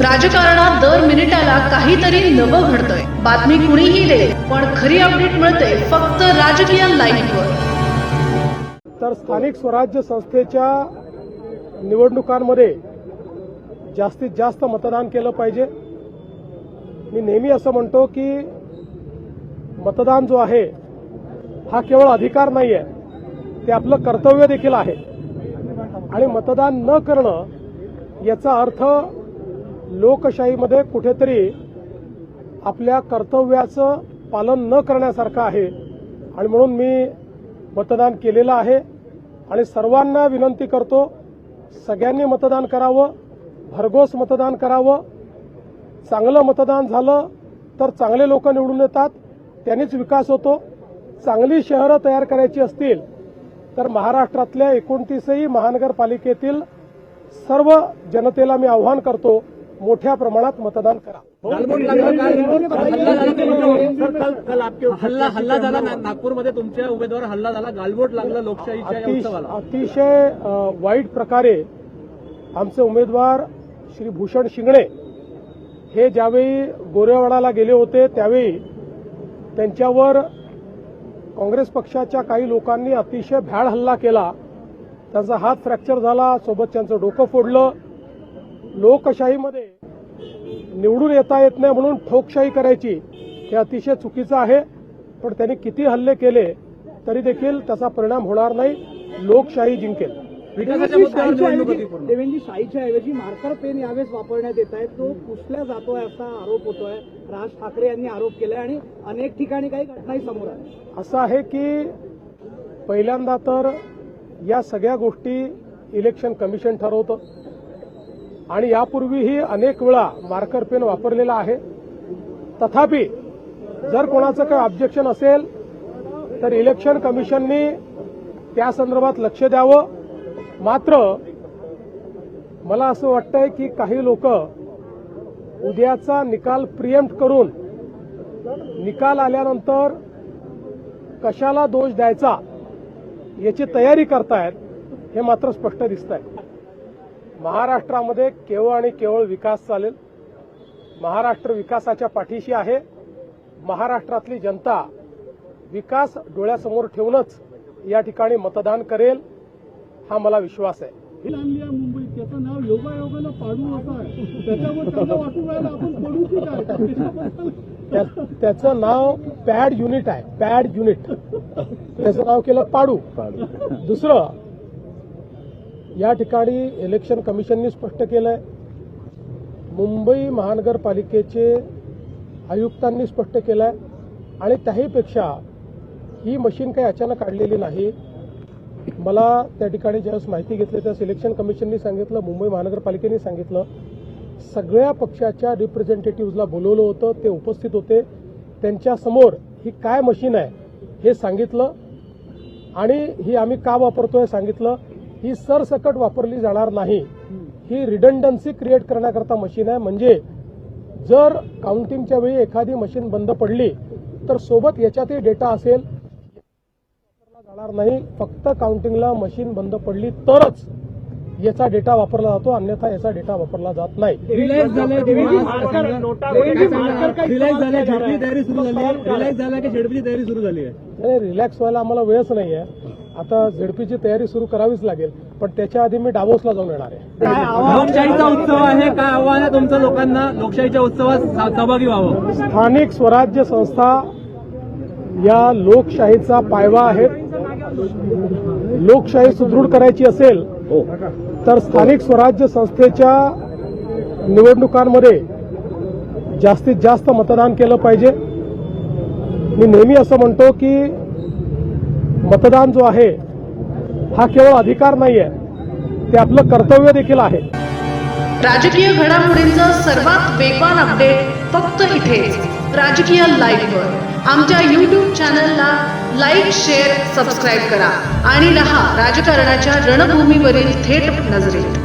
राजकारणात दर मिनिटाला काहीतरी नवं घडतंय. बातमी कुणीही दे पण खरी अपडेट मिळते फक्त राजकीय लाईव्हवर तर स्थानिक स्वराज्य संस्थेच्या निवडणुकांमध्ये जास्तीत जास्त मतदान केलं पाहिजे. मी नेहमी असं म्हणतो की मतदान जो आहे हा केवळ अधिकार नाही आहे ते आपलं कर्तव्य देखील आहे. आणि मतदान न करणं याचा अर्थ लोकशाहीमध्ये कुठेतरी आपल्या कर्तव्याचं पालन न करण्यासारखं आहे. आणि म्हणून मी मतदान केलेलं आहे. आणि सर्वांना विनंती करतो सगळ्यांनी मतदान करावं भरघोस मतदान करावं. चांगलं मतदान झालं तर चांगले लोक निवडून येतात त्यांनीच विकास होतो. चांगली शहरं तयार करायची असतील तर महाराष्ट्रातल्या एकोणतीसही महानगरपालिकेतील सर्व जनतेला मी आव्हान करतो मोठ्या प्रमाणात मतदान करा. हल्ला हल्ला झाला नागपूरमध्ये तुमच्या उमेदवार हल्ला झाला गालबोट लागला लोकशाहीच्या अतिशय वाईट प्रकारे आमचे उमेदवार श्री भूषण शिंगणे हे ज्यावेळी गोरेवाडाला गेले होते त्यावेळी त्यांच्यावर काँग्रेस पक्षाच्या काही लोकांनी अतिशय भ्याड हल्ला केला. त्यांचा हात फ्रॅक्चर झाला सोबत त्यांचं डोकं फोडलं. लोकशाहीमध्ये निवडून येता येत नाही म्हणून ठोकशाही करायची. हे अतिशय चुकीचं आहे. पण त्यांनी किती हल्ले केले तरी देखील त्याचा परिणाम होणार नाही. लोकशाही जिंकेल. विकासाच्या मुद्द्यावर निवडणूक होती पूर्ण. देवेंद्र शाहीच्या ऐवजी मार्कर पेन यावेळेस वापरण्यात येत आहे तो पुसल्या जातोय असा आरोप होतोय. राज ठाकरे यांनी आरोप केलाय आणि अनेक ठिकाणी काही घटनाही समोर आल्या. असं आहे की पहिल्यांदा तर या सगळ्या गोष्टी इलेक्शन कमिशन ठरवतं. आणि यापूर्वीही अनेक वेळा मार्कर पेन वापरलेला आहे. तथापि जर कोणाचं काही ऑब्जेक्शन असेल तर इलेक्शन कमिशननी त्या संदर्भात लक्ष द्यावं. मात्र मला असं वाटतंय की काही लोक उद्याचा निकाल प्रियम्प्ट करून निकाल आल्यानंतर कशाला दोष द्यायचा याची तयारी करतायत हे मात्र स्पष्ट दिसत आहे महाराष्ट्रामध्ये केवळ आणि केवळ विकास चालेल. महाराष्ट्र विकासाच्या पाठीशी आहे. महाराष्ट्रातली जनता विकास डोळ्यासमोर ठेवूनच या ठिकाणी मतदान करेल हा मला विश्वास आहे. मुंबईत नाव योगायोगाला पाडू त्याच्यावर त्याचं नाव पॅड युनिट आहे. Pad unit. त्याचं नाव केलं पाडू. दुसरं या ठिकाणी इलेक्शन कमिशननी स्पष्ट केलं आहे मुंबई महानगरपालिकेचे आयुक्तांनी स्पष्ट केलं आहे आणि त्याहीपेक्षा ही मशीन काही अचानक काढलेली नाही. मला त्या ठिकाणी ज्यावेळेस माहिती घेतली त्या सिलेक्शन कमिशननी सांगितलं मुंबई महानगरपालिकेने सांगितलं. सगळ्या पक्षाच्या रिप्रेझेंटेटिव्हला बोलवलं होतं ते उपस्थित होते. त्यांच्यासमोर ही काय मशीन आहे हे सांगितलं. आणि ही आम्ही का वापरतोय सांगितलं. ही सरसकट वापरली जाणार नाही. ही रिडंडन्सी क्रिएट करण्याकरता मशीन आहे. म्हणजे जर काउंटिंगच्या वेळी एखादी मशीन बंद पडली तर सोबत याच्यातही डेटा असेल. वापरला जाणार नाही. फक्त काउंटिंगला मशीन बंद पडली तरच याचा डेटा वापरला जातो. अन्यथा याचा डेटा वापरला जात नाही. रिलॅक्स झालंय देवेंद्र मार्कर- देवेंद्र मार्कर काही रिलॅक्स झालंय. झेडपीची तयारी सुरू झाली आहे रिलॅक्स झाला की झेडपीची तयारी सुरू झाली आहे नाही रिलॅक्स व्हायला आम्हाला वेळच नाही आहे आता झेडपीची तयारी सुरू करावीच लागेल पण त्याच्या आधी मी डावोसला जाऊन येणार आहे. लोकशाहीचा उत्सव आहे काय आव्हान आहे तुमचं लोकांना? लोकशाहीच्या उत्सवात सहभागी व्हावं. स्थानिक स्वराज्य संस्था या लोकशाहीचा पायवा आहेत. लोकशाही सुदृढ करायची असेल तर स्थानिक स्वराज्य संस्थेच्या निवडणुकांमध्ये जास्तीत जास्त मतदान केलं पाहिजे. मी नेहमी असं म्हणतो की मतदान जो आहे हा केवळ अधिकार नाही आहे ते आपलं कर्तव्य देखील आहे. राजकीय घडामोडींचं सर्वात वेगवान अपडेट फक्त इथेच राजकीय लाईव्हवर आमच्या यूट्यूब चॅनलला लाईक शेअर सबस्क्राईब करा. आणि रहा राजकारणाच्या रणभूमीवरील थेट नजरेत.